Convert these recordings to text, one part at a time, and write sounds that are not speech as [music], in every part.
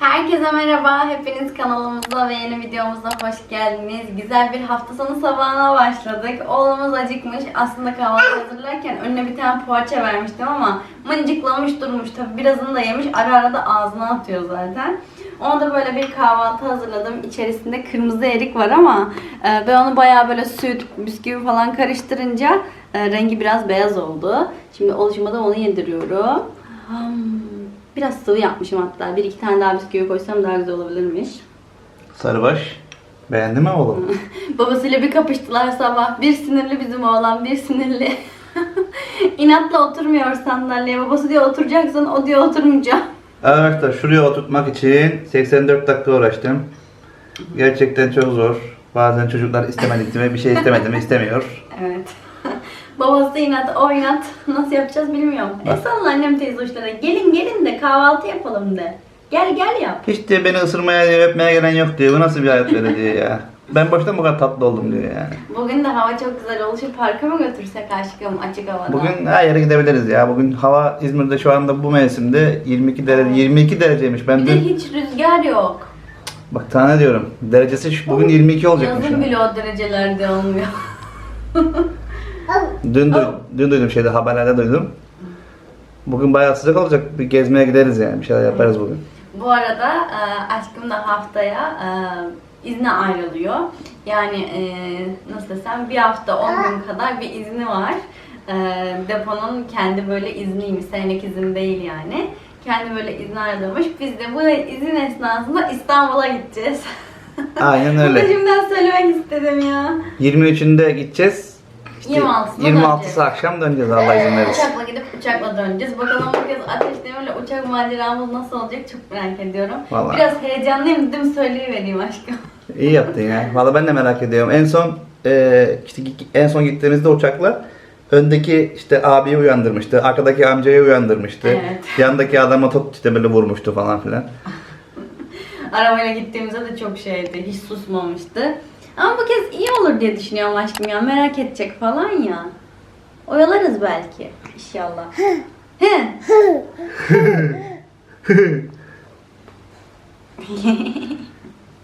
Herkese merhaba. Hepiniz kanalımıza ve yeni videomuza hoş geldiniz. Güzel bir hafta sonu sabahına başladık. Oğlumuz acıkmış. Aslında kahvaltı hazırlarken önüne bir tane poğaça vermiştim ama mıncıklamış durmuş. Tabi birazını da yemiş. Ara ara da ağzına atıyor zaten. Ona da böyle bir kahvaltı hazırladım. İçerisinde kırmızı erik var ama ben onu bayağı böyle süt, bisküvi falan karıştırınca e, rengi biraz beyaz oldu. Şimdi oluşuma da onu yediriyorum. Biraz sıvı yapmışım hatta. Bir iki tane daha bisküvi koysam daha güzel olabilirmiş. Sarıbaş. Beğendi mi oğlum? [laughs] Babasıyla bir kapıştılar sabah. Bir sinirli bizim oğlan, bir sinirli. [laughs] İnatla oturmuyor sandalyeye. Babası diyor oturacaksın, o diyor oturmayacağım. Arkadaşlar şuraya oturtmak için 84 dakika uğraştım. Gerçekten çok zor. Bazen çocuklar istemedikçe mi bir şey istemedi mi istemiyor. [laughs] Evet. Babası inat, o inat. [laughs] Nasıl yapacağız bilmiyorum. E Bak. salla annem teyze uçlara. Gelin gelin de kahvaltı yapalım de. Gel gel yap. Hiç diye beni ısırmaya öpmeye gelen yok diyor. Bu nasıl bir hayat böyle diyor ya. Ben baştan bu kadar tatlı oldum diyor yani. Bugün de hava çok güzel oluşu parka mı götürsek aşkım açık havada? Bugün her yere gidebiliriz ya. Bugün hava İzmir'de şu anda bu mevsimde 22 derece 22 dereceymiş. Ben Bir de hiç rüzgar yok. bak tane diyorum. Derecesi şu- bugün 22 olacakmış. Yazın ya. bile o derecelerde olmuyor. [laughs] Dün, duy- dün duydum şeyde haberlerde duydum. Bugün bayağı sıcak olacak. Bir gezmeye gideriz yani. Bir şeyler yaparız bugün. Bu arada e, aşkım da haftaya e, izne ayrılıyor. Yani e, nasıl desem bir hafta 10 gün kadar bir izni var. E, deponun kendi böyle izniymiş. Senelik izin değil yani. Kendi böyle izni ayrılmış. Biz de bu izin esnasında İstanbul'a gideceğiz. Aynen [laughs] Bunu öyle. şimdiden söylemek istedim ya. 23'ünde gideceğiz. İşte 26'sında 26'sı döneceğiz. akşam döneceğiz Allah izin verirse. Uçakla gidip uçakla döneceğiz. Bakalım bu kez Ateş Demir'le uçak maceramız nasıl olacak çok merak ediyorum. Vallahi. Biraz heyecanlıyım dedim söyleyivereyim aşkım. İyi yaptın ya. [laughs] Valla ben de merak ediyorum. En son e, işte en son gittiğimizde uçakla öndeki işte abiyi uyandırmıştı. Arkadaki amcayı uyandırmıştı. Evet. [laughs] Yandaki adama top işte böyle vurmuştu falan filan. Arabayla gittiğimizde de çok şeydi. Hiç susmamıştı. Ama bu kez iyi olur diye düşünüyorum aşkım ya. Merak edecek falan ya. Oyalarız belki. İnşallah. He. [laughs]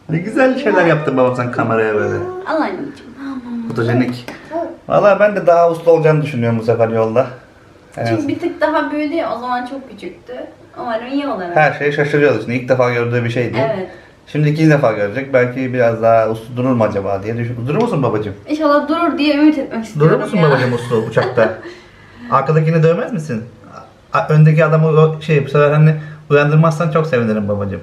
Ne güzel şeyler yaptın baba sen kameraya böyle. Al anneciğim. Fotojenik. Valla ben de daha uslu olacağını düşünüyorum bu sefer yolda. En Çünkü az- bir tık daha büyüdü ya. O zaman çok küçüktü. Umarım iyi olur. Her şeyi şaşırıyoruz. Şimdi ilk defa gördüğü bir şeydi. Evet. Şimdi ikinci defa görecek. Belki biraz daha uslu durur mu acaba diye düşünüyorum. Durur musun babacığım? İnşallah durur diye ümit etmek istiyorum Durur musun ya. babacığım uslu uçakta? [laughs] Arkadakini dövmez misin? A- Öndeki adamı o şey bu sefer hani uyandırmazsan çok sevinirim babacığım.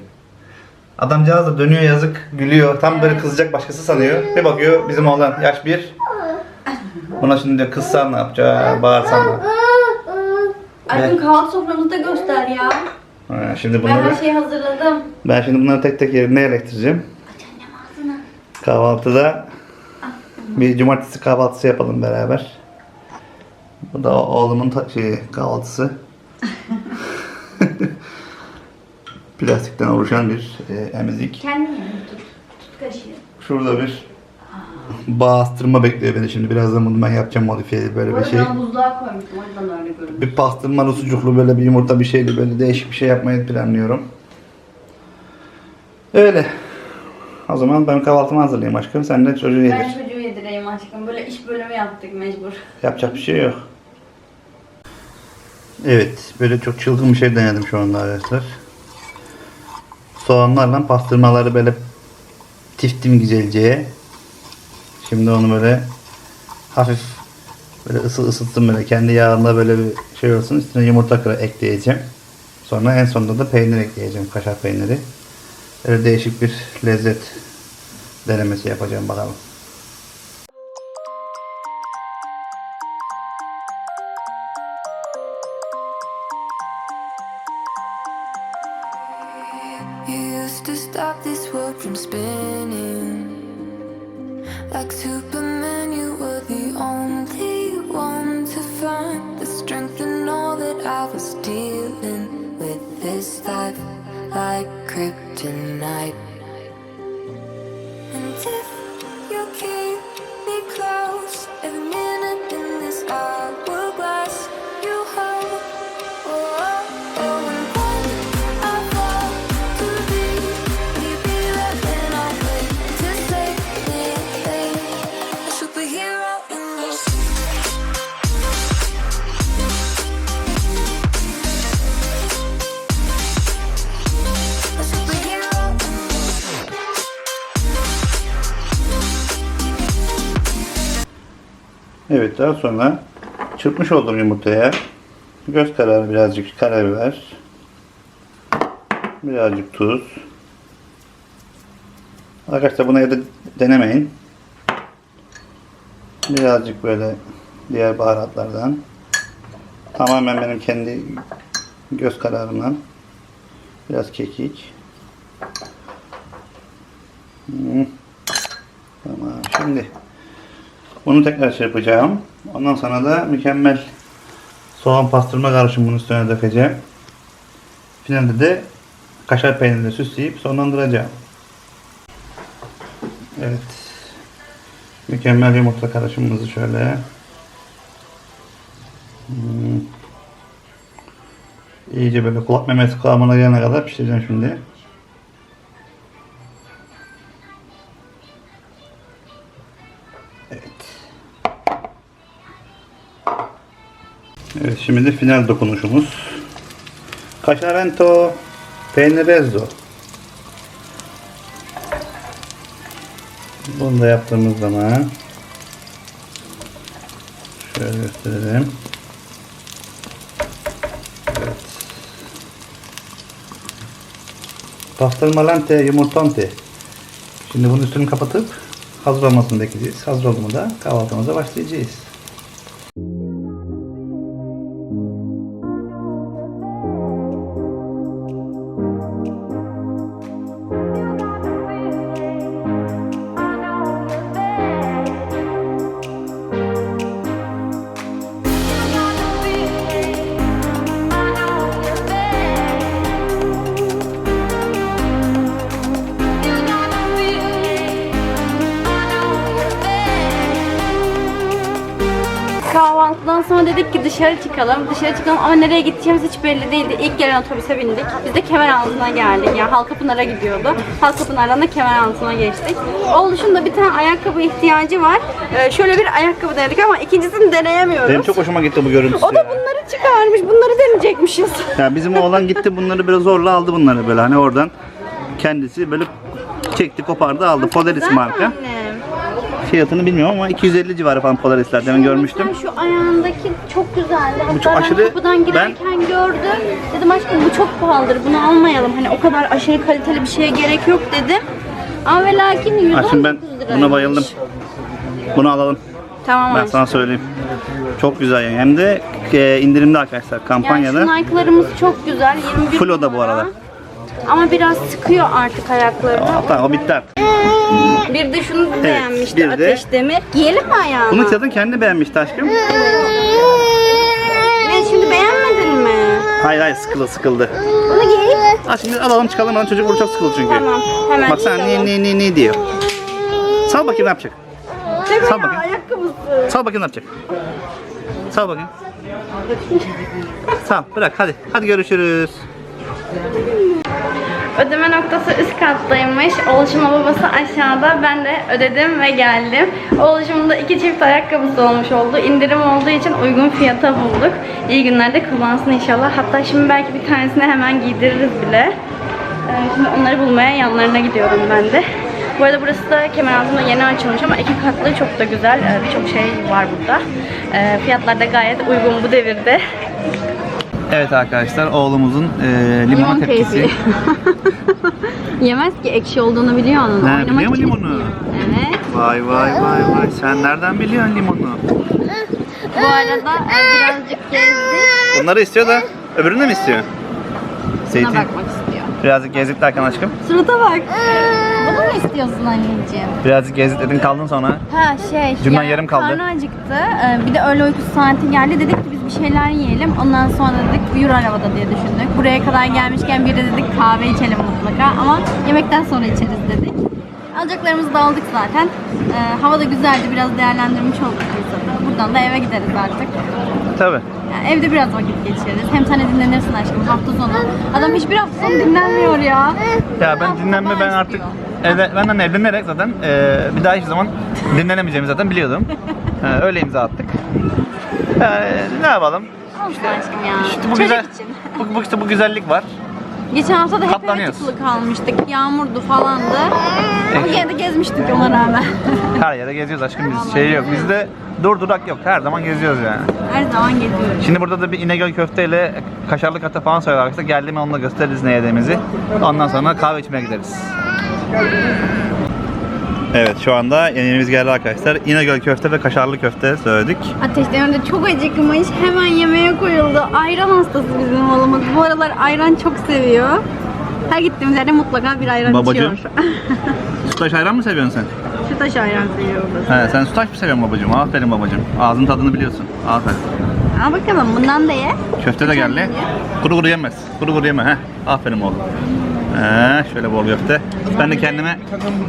Adamcağız da dönüyor yazık, gülüyor. Tam böyle kızacak başkası sanıyor. Bir bakıyor bizim oğlan yaş bir. Buna şimdi diyor kızsan ne yapacak, bağırsan ne Aşkım kahvaltı soframızı da göster ya. Ha, Şimdi Ben her bunları, şeyi hazırladım. ben şimdi bunları tek tek yerine yerleştireceğim. Aç annem ağzını. Kahvaltıda bir cumartesi kahvaltısı yapalım beraber. Bu da oğlumun ta- şeyi, kahvaltısı. [laughs] Plastikten oluşan bir e, emzik. Kendin yani tut. Tut kaşığı. Şurada bir bastırma bekliyor beni şimdi. Birazdan bunu ben yapacağım modifiyeli böyle bir şey. ben buzluğa koymuştum. O yüzden öyle görünüyor. Bir pastırmalı sucuklu böyle bir yumurta bir şeyli böyle değişik bir şey yapmayı planlıyorum. Öyle. O zaman ben kahvaltımı hazırlayayım aşkım. Sen de çocuğu yedir. Ben çocuğu yedireyim aşkım. Böyle iş bölümü yaptık mecbur. Yapacak bir şey yok. Evet, böyle çok çılgın bir şey denedim şu anda arkadaşlar. Soğanlarla pastırmaları böyle tiftim güzelce. Şimdi onu böyle hafif böyle ısı ısıttım böyle kendi yağında böyle bir şey olsun. Üstüne yumurta kıra ekleyeceğim. Sonra en sonunda da peynir ekleyeceğim, kaşar peyniri. Böyle değişik bir lezzet denemesi yapacağım bakalım. Superman, you were the only one to find the strength in all that I was dealing with this life, like kryptonite. Evet daha sonra çırpmış olduğum yumurtaya göz kararı birazcık karabiber, birazcık tuz. Arkadaşlar bunu evde denemeyin. Birazcık böyle diğer baharatlardan. Tamamen benim kendi göz kararımdan. Biraz kekik. Hmm. Tamam. Şimdi bunu tekrar şey yapacağım. Ondan sonra da mükemmel soğan pastırma karışımının üstüne dökeceğim. Finalde de kaşar peynirle süsleyip sonlandıracağım. Evet. Mükemmel yumurta karışımımızı şöyle Hmm. iyice böyle kulak memesi kıvamına gelene kadar pişireceğim şimdi. Evet şimdi de final dokunuşumuz. Kaşarento peynirezzo. Bunu da yaptığımız zaman şöyle gösterelim. Evet. Pastırmalante yumurtante. Şimdi bunun üstünü kapatıp hazır olmasını bekleyeceğiz. Hazır olduğunda kahvaltımıza başlayacağız. Kahvaltıdan sonra dedik ki dışarı çıkalım. Dışarı çıkalım ama nereye gideceğimiz hiç belli değildi. İlk gelen otobüse bindik. Biz de Kemeraltı'na geldik. Yani Halkapınar'a gidiyordu. Halkapınar'dan da Kemeraltı'na geçtik. Oğluşun da bir tane ayakkabı ihtiyacı var. Ee, şöyle bir ayakkabı denedik ama ikincisini deneyemiyoruz. Benim çok hoşuma gitti bu görüntüsü. O da bunları çıkarmış. Bunları deneyecekmişiz. Ya bizim oğlan gitti bunları biraz zorla aldı bunları böyle hani oradan kendisi böyle çekti kopardı aldı. Polaris marka. Annem. Fiyatını bilmiyorum ama 250 civarı falan Polaris'ler demin görmüştüm. Şu ayağındaki çok güzeldi. Hatta çok ben aşırı- kapıdan girerken gördüm. Dedim aşkım bu çok pahalıdır. Bunu almayalım. Hani o kadar aşırı kaliteli bir şeye gerek yok dedim. Ama ve lakin 119 Ha, şimdi ben liraymış. buna bayıldım. Bunu alalım. Tamam Ben aşkım. sana söyleyeyim. Çok güzel yani. Hem de e, indirimde arkadaşlar Yani kampanyada. şu Nike'larımız çok güzel. 21 Flo da bu arada. Ama biraz sıkıyor artık ayaklarını. Tamam o bitti. Bir de şunu beğenmişti bir de- Ateş Demir. Giyelim mi ayağına? Bunu kadın kendi beğenmişti aşkım. Ne şimdi beğenmedin mi? Hayır hayır sıkıldı sıkıldı. Bunu giy. Ha şimdi alalım çıkalım lan çocuk burada çok sıkıldı çünkü. Tamam, hemen Baksana ne çıkalım. ne ne ne diyor. Sal bakayım ne yapacak. Değil mi Sal ya? bakayım. Ayakkabısı. Sal bakayım ne yapacak. Sal bakayım. Sal bırak hadi. Hadi görüşürüz. Ödeme noktası üst kattaymış. Oğluşumla babası aşağıda. Ben de ödedim ve geldim. Oğluşumun da iki çift ayakkabısı olmuş oldu. İndirim olduğu için uygun fiyata bulduk. İyi günlerde kullansın inşallah. Hatta şimdi belki bir tanesini hemen giydiririz bile. Ee, Şimdi onları bulmaya yanlarına gidiyorum ben de. Bu arada burası da Kemeraltı'nda yeni açılmış ama iki katlı çok da güzel. Ee, Birçok şey var burada. Ee, Fiyatlar da gayet uygun bu devirde. Evet arkadaşlar oğlumuzun e, Limon keyfi. [laughs] Yemez ki ekşi olduğunu biliyor onun. Ne, Oynamak biliyor mu için limonu? istiyor. Evet. Vay vay vay vay sen nereden biliyorsun limonu? Bu arada e, birazcık gezdik. Bunları istiyor da öbürünü de mi istiyor? Buna Zeytin. bakmak istiyor. Birazcık gezdik derken aşkım. Surata bak. Bunu mu istiyorsun anneciğim? Birazcık gezdik dedin kaldın sonra. Ha şey. Cümlen yarım kaldı. Karnı acıktı. Ee, Bir de öğle uykusu saati geldi. Dedik ki bir şeyler yiyelim. Ondan sonra dedik uyur arabada diye düşündük. Buraya kadar gelmişken bir de dedik kahve içelim mutlaka. Ama yemekten sonra içeriz dedik. Alacaklarımızı da aldık zaten. Ee, hava da güzeldi. Biraz değerlendirmiş olduk fırsatı. Buradan da eve gideriz artık. Tabi. Yani evde biraz vakit geçiririz. Hem sen de dinlenirsin aşkım hafta sonu. Adam hiçbir hafta sonu dinlenmiyor ya. Ya ben dinlenme ben artık evde, benden evlenerek zaten e, bir daha hiçbir zaman dinlenemeyeceğimi zaten biliyordum. [laughs] E, öyle imza attık. Yani ne yapalım? Olsun aşkım ya. İşte bu Çocuk güzel için. bu, bu işte bu güzellik var. Geçen hafta da hep eve Katlanıyoruz. tıkılı kalmıştık. Yağmurdu falandı. Ama yine de gezmiştik ona rağmen. [laughs] Her yere geziyoruz aşkım biz. Şey yok. Bizde dur durak yok. Her zaman geziyoruz yani. Her zaman geziyoruz. Şimdi burada da bir İnegöl köfteyle kaşarlı kata falan söylüyorlar arkadaşlar. Geldiğimi onunla gösteririz ne yediğimizi. Ondan sonra kahve içmeye gideriz. Evet şu anda yemeğimiz geldi arkadaşlar. İnegöl köfte ve kaşarlı köfte söyledik. Ateşten önce çok acıkmış. Hemen yemeğe koyuldu. Ayran hastası bizim oğlumuz. Bu aralar ayran çok seviyor. Her gittiğimiz yerde mutlaka bir ayran Babacığım. içiyor. [laughs] Sütaş ayran mı seviyorsun sen? Sütaş ayran seviyor babası. He, sen sütaş mı seviyorsun babacığım? Aferin babacığım. Ağzın tadını biliyorsun. Aferin. Al bakalım bundan da ye. Köfte de geldi. Kuru kuru yemez. Kuru kuru yeme. Heh. Aferin oğlum. Ee, şöyle bol köfte. Ben de kendime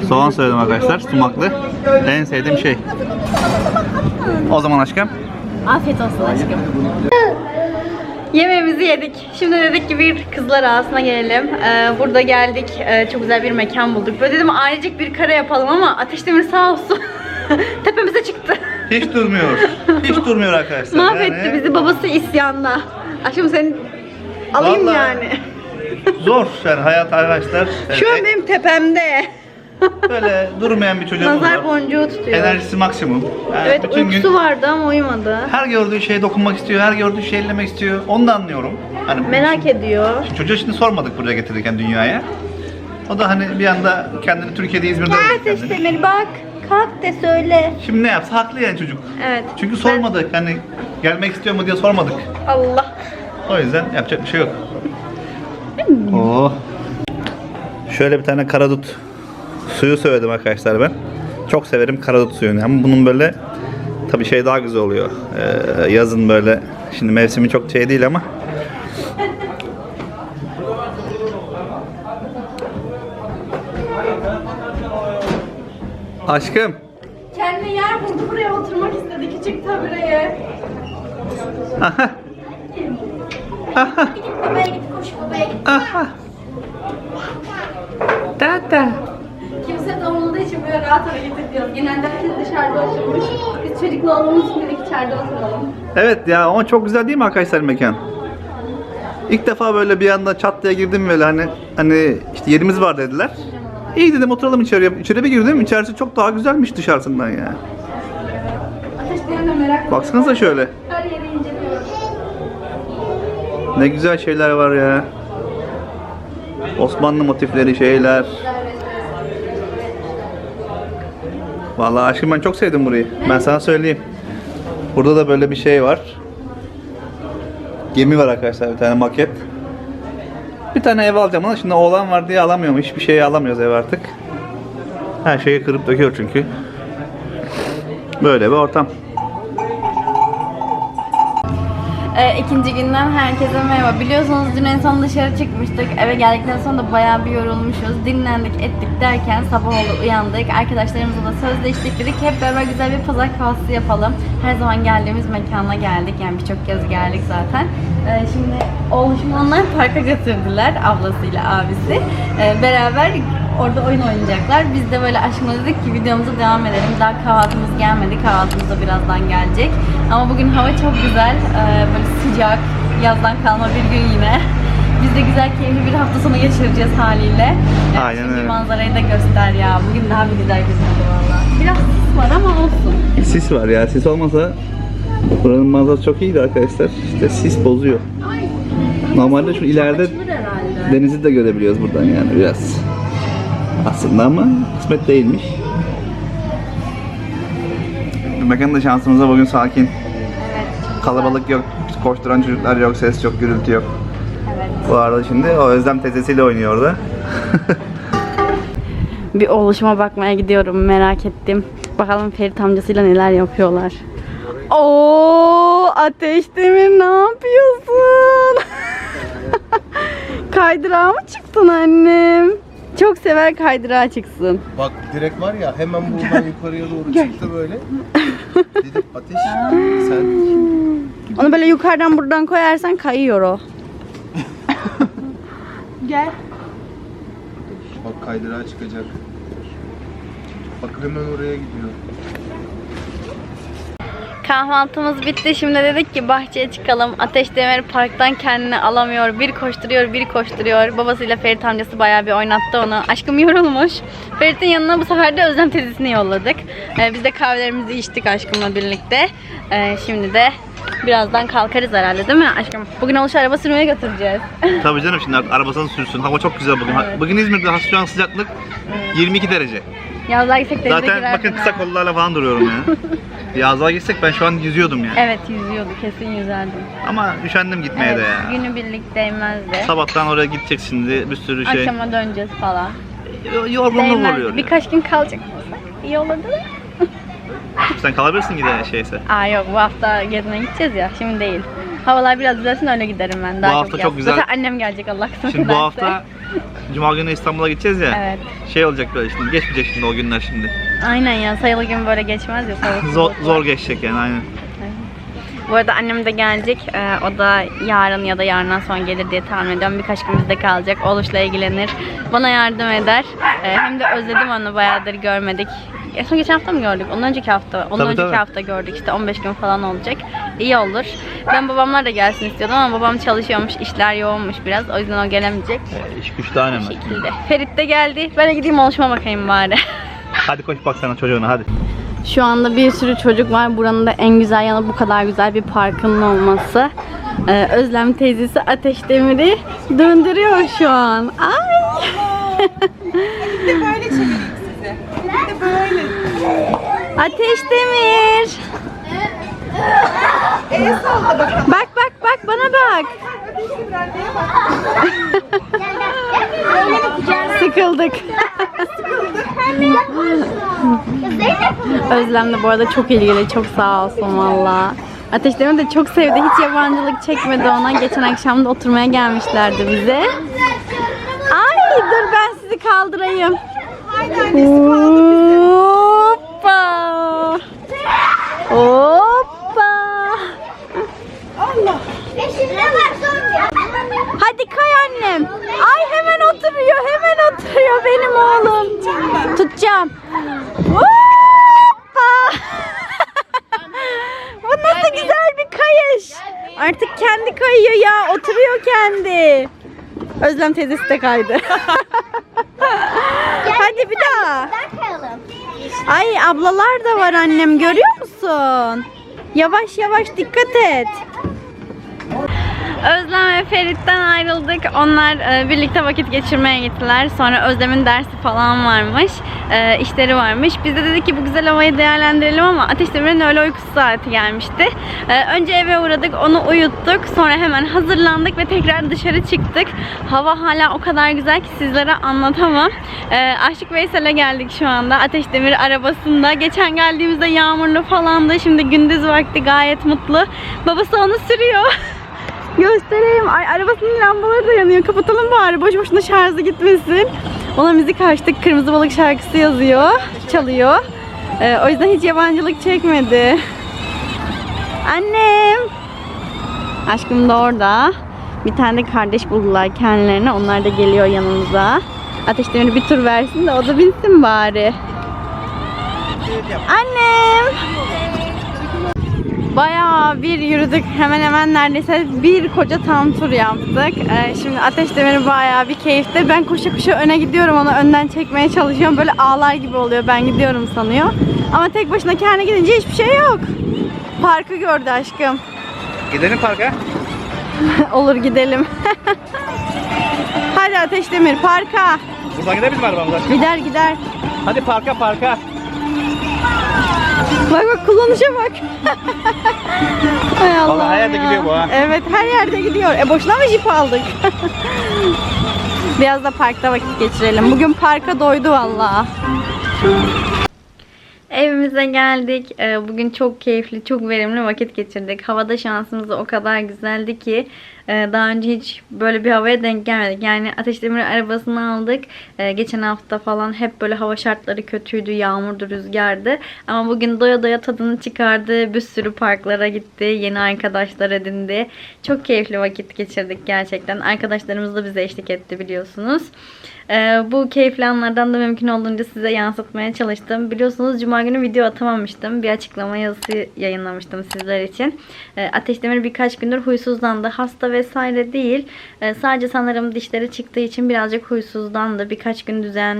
soğan söyledim arkadaşlar. Sumaklı. En sevdiğim şey. O zaman aşkım. Afiyet olsun aşkım. Yemeğimizi yedik. Şimdi dedik ki bir kızlar ağasına gelelim. Ee, burada geldik. Ee, çok güzel bir mekan bulduk. Böyle dedim ailecek bir kare yapalım ama Ateş Demir sağ olsun. [laughs] Tepemize çıktı. Hiç durmuyor. Hiç durmuyor arkadaşlar. Mahvetti Yani bizi babası isyanda. Aşkım seni alayım Vallahi yani. Zor yani hayat arkadaşlar. Şu an benim tepemde. böyle durmayan bir çocuğumuz Nazar var. boncuğu tutuyor. Enerjisi maksimum. Yani Evet bütün uykusu gün vardı ama uyumadı. her gördüğü şeye dokunmak istiyor, her gördüğü şeyi ellemek istiyor. Onu da anlıyorum. Hani Merak ediyor. Şimdi çocuğa şimdi sormadık buraya getirirken dünyaya. O da hani bir anda kendini Türkiye'de İzmir'de buldu Ateş kendini. Bak. Kalk de söyle. Şimdi ne yapsa haklı yani çocuk. Evet. Çünkü sormadık hani gelmek istiyor mu diye sormadık. Allah. O yüzden yapacak bir şey yok. Oo. Şöyle bir tane karadut suyu söyledim arkadaşlar ben. Çok severim karadut suyunu. Ama bunun böyle tabii şey daha güzel oluyor. Ee, yazın böyle şimdi mevsimi çok şey değil ama Aşkım. Kendine yer buldu buraya oturmak istedi küçük tabureye. Aha. Aha. Git babaya git. Aha. Tata. Kimse de olmadığı için böyle rahat hareket ediyoruz. Genelde herkes dışarıda oturmuş. Biz çocuklu olduğumuz için dedik içeride oturalım. Evet ya ama çok güzel değil mi arkadaşlar mekan? İlk defa böyle bir anda çat diye girdim böyle hani hani işte yerimiz var dediler. İyi dedim oturalım içeriye. İçeri bir girdim içerisi çok daha güzelmiş dışarısından ya. Ateşleyen de merak. Baksanıza şöyle. Ne güzel şeyler var ya. Osmanlı motifleri şeyler. Vallahi aşkım ben çok sevdim burayı. Ben sana söyleyeyim. Burada da böyle bir şey var. Gemi var arkadaşlar bir tane maket. Bir tane ev alacağım ama şimdi oğlan var diye alamıyorum. Hiçbir şey alamıyoruz ev artık. Her şeyi kırıp döküyor çünkü. Böyle bir ortam. Ee, ikinci günden herkese merhaba. Biliyorsunuz dün en son dışarı çıkmıştık. Eve geldikten sonra da bayağı bir yorulmuşuz. Dinlendik ettik derken sabah oldu uyandık. Arkadaşlarımızla da sözleştik dedik. Hep beraber güzel bir pazar kahvaltısı yapalım. Her zaman geldiğimiz mekana geldik. Yani birçok kez geldik zaten. Ee, şimdi oğluşumu onlar parka götürdüler. Ablasıyla abisi. Ee, beraber orada oyun oynayacaklar. Biz de böyle aşkına dedik ki videomuza devam edelim. Daha kahvaltımız gelmedi. Kahvaltımız da birazdan gelecek. Ama bugün hava çok güzel. Ee, böyle sıcak, yazdan kalma bir gün yine. Biz de güzel, keyifli bir hafta sonu geçireceğiz haliyle. Aynen şimdi öyle. manzarayı da göster ya. Bugün daha bir güzel gözüküyor valla. Biraz sis var ama olsun. Sis var ya. Sis olmasa buranın manzarası çok iyiydi arkadaşlar. İşte sis bozuyor. Normalde şu ileride denizi de görebiliyoruz buradan yani biraz. Aslında ama kısmet değilmiş. Mekanın da şansımıza bugün sakin. Kalabalık yok, koşturan çocuklar yok, ses yok, gürültü yok. Bu arada şimdi o Özlem teyzesiyle oynuyor orada. Bir oluşuma bakmaya gidiyorum merak ettim. Bakalım Ferit amcasıyla neler yapıyorlar. Oo Ateş Demir ne yapıyorsun? Kaydırağa mı çıktın annem? Çok sever kaydırağa çıksın. Bak direkt var ya hemen buradan yukarıya doğru çıktı böyle. Dedim ateş sen [laughs] Onu böyle yukarıdan buradan koyarsan kayıyor o. Gel. bak kaydırağa çıkacak. Bak hemen oraya gidiyor. Kahvaltımız bitti. Şimdi dedik ki bahçeye çıkalım. Ateş Demir parktan kendini alamıyor. Bir koşturuyor, bir koşturuyor. Babasıyla Ferit amcası bayağı bir oynattı onu. Aşkım yorulmuş. Ferit'in yanına bu sefer de Özlem teyzesini yolladık. Ee, biz de kahvelerimizi içtik aşkımla birlikte. Ee, şimdi de birazdan kalkarız herhalde değil mi aşkım? Bugün alış araba sürmeye götüreceğiz. [laughs] Tabii canım şimdi arabasını sürsün. Hava çok güzel bugün. Evet. Bugün İzmir'de şu an sıcaklık 22 derece. Yazlığa gitsek denize Zaten girerdim bakın kısa ha. kollarla falan duruyorum ya. [laughs] Yazlığa gitsek ben şu an yüzüyordum yani. Evet yüzüyordu kesin yüzerdi. Ama üşendim gitmeye Evet, de ya. günü birlik değmezdi. Sabahtan oraya gidecek şimdi bir sürü şey. Akşama döneceğiz falan. Yo- Yorgunluk Değmezdi. oluyor. ya. Birkaç gün kalacak olsak iyi olurdu da. Sen kalabilirsin gide şeyse. Aa yok bu hafta gezmeye gideceğiz ya şimdi değil. Havalar biraz düzelsin öyle giderim ben. Daha Bu hafta yaz. çok güzel. Zaten annem gelecek Allah kısmet Şimdi bu hafta Cuma günü İstanbul'a gideceğiz ya. Evet. Şey olacak böyle şimdi geçmeyecek şimdi o günler şimdi. Aynen ya sayılı gün böyle geçmez ya. Zor, zor geçecek yani aynen. Bu arada annem de gelecek. Ee, o da yarın ya da yarından sonra gelir diye tahmin ediyorum. Birkaç gün bizde kalacak. Oluşla ilgilenir. Bana yardım eder. Ee, hem de özledim onu bayağıdır görmedik. En son geçen hafta mı gördük? Ondan önceki hafta. Ondan Tabii, önceki tabii. hafta gördük işte 15 gün falan olacak. İyi olur. Ben babamlar da gelsin istiyordum ama babam çalışıyormuş, işler yoğunmuş biraz. O yüzden o gelemeyecek. Ee, iş güç daha önemli. Bu şekilde. Ferit de geldi. Ben de gideyim oluşuma bakayım bari. [laughs] Hadi koş bak sana çocuğuna hadi. Şu anda bir sürü çocuk var. Buranın da en güzel yanı bu kadar güzel bir parkın olması. Ee, Özlem teyzesi Ateş Demir'i döndürüyor şu an. Ay! [laughs] böyle çevireyim sizi. Bir de böyle. Ateş Demir! Bak bak bak bana bak. [laughs] Sıkıldık. Özlem de bu arada çok ilgili, çok sağ olsun valla. Ateş Demir de çok sevdi, hiç yabancılık çekmedi ona. Geçen akşam da oturmaya gelmişlerdi bize. Ay dur ben sizi kaldırayım. Haydi annesi kaldı bizi. Hoppa! Hoppa! Allah. Hadi kay annem. Ay hemen oturuyor, hemen oturuyor benim oğlum. Tutacağım. Hoppa! [laughs] Bu nasıl güzel bir kayış. Artık kendi kayıyor ya, oturuyor kendi. Özlem teyzesi de kaydı. [laughs] Hadi bir daha. Ay ablalar da var annem görüyor musun? Yavaş yavaş dikkat et. Özlem ve Ferit'ten ayrıldık. Onlar e, birlikte vakit geçirmeye gittiler. Sonra Özlem'in dersi falan varmış. E, işleri varmış. Biz de dedik ki bu güzel havayı değerlendirelim ama Ateş Demir'in öğle uykusu saati gelmişti. E, önce eve uğradık, onu uyuttuk. Sonra hemen hazırlandık ve tekrar dışarı çıktık. Hava hala o kadar güzel ki sizlere anlatamam. E, Aşık Veysel'e geldik şu anda. Ateş Demir arabasında. Geçen geldiğimizde yağmurlu falandı. Şimdi gündüz vakti gayet mutlu. Babası onu sürüyor. [laughs] Göstereyim. Ay arabasının lambaları da yanıyor. Kapatalım bari. Boş boşuna şarjı gitmesin. Ona müzik açtık. Kırmızı balık şarkısı yazıyor. Çalıyor. Ee, o yüzden hiç yabancılık çekmedi. Annem. Aşkım da orada. Bir tane de kardeş buldular kendilerine. Onlar da geliyor yanımıza. Ateş Demir'i bir tur versin de o da binsin bari. Annem. Bayağı bir yürüdük. Hemen hemen neredeyse bir koca tam tur yaptık. Ee, şimdi Ateş Demiri bayağı bir keyifte. Ben koşa koşa öne gidiyorum. Onu önden çekmeye çalışıyorum. Böyle ağlar gibi oluyor. Ben gidiyorum sanıyor. Ama tek başına kendi gidince hiçbir şey yok. Parkı gördü aşkım. Gidelim parka. [laughs] Olur gidelim. [laughs] Hadi Ateş Demir parka. Buradan gidebilir mi arabamıza? Gider gider. Hadi parka parka. Bak bak kullanışa bak. [laughs] Hay Allah Vallahi her yerde gidiyor bu ha. Evet her yerde gidiyor. E boşuna mı jip aldık? [laughs] Biraz da parkta vakit geçirelim. Bugün parka doydu valla. Evimize geldik. Ee, Bugün çok keyifli, çok verimli vakit geçirdik. Havada şansımız o kadar güzeldi ki e, daha önce hiç böyle bir havaya denk gelmedik. Yani Ateş Demir arabasını aldık. Ee, Geçen hafta falan hep böyle hava şartları kötüydü, yağmurdu, rüzgardı. Ama bugün doya doya tadını çıkardı. Bir sürü parklara gitti, yeni arkadaşlar edindi. Çok keyifli vakit geçirdik gerçekten. Arkadaşlarımız da bize eşlik etti biliyorsunuz. Ee, bu keyifli anlardan da mümkün olduğunca size yansıtmaya çalıştım. Biliyorsunuz Cuma günü video atamamıştım. Bir açıklama yazısı yayınlamıştım sizler için. E, Ateş Demir birkaç gündür huysuzlandı. Hasta vesaire değil. E, sadece sanırım dişleri çıktığı için birazcık huysuzlandı. Birkaç gün düzen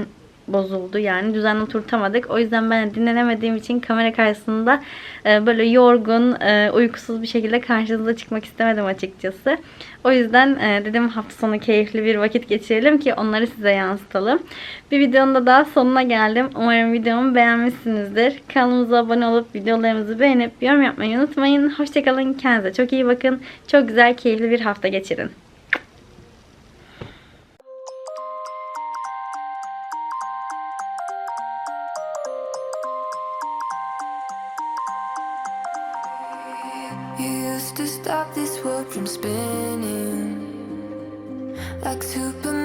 bozuldu yani düzen oturtamadık. O yüzden ben dinlenemediğim için kamera karşısında e, böyle yorgun, e, uykusuz bir şekilde karşınıza çıkmak istemedim açıkçası. O yüzden e, dedim hafta sonu keyifli bir vakit geçirelim ki onları size yansıtalım. Bir videonun da daha sonuna geldim. Umarım videomu beğenmişsinizdir. Kanalımıza abone olup videolarımızı beğenip yorum yapmayı unutmayın. Hoşçakalın. Kendinize çok iyi bakın. Çok güzel, keyifli bir hafta geçirin. some spin.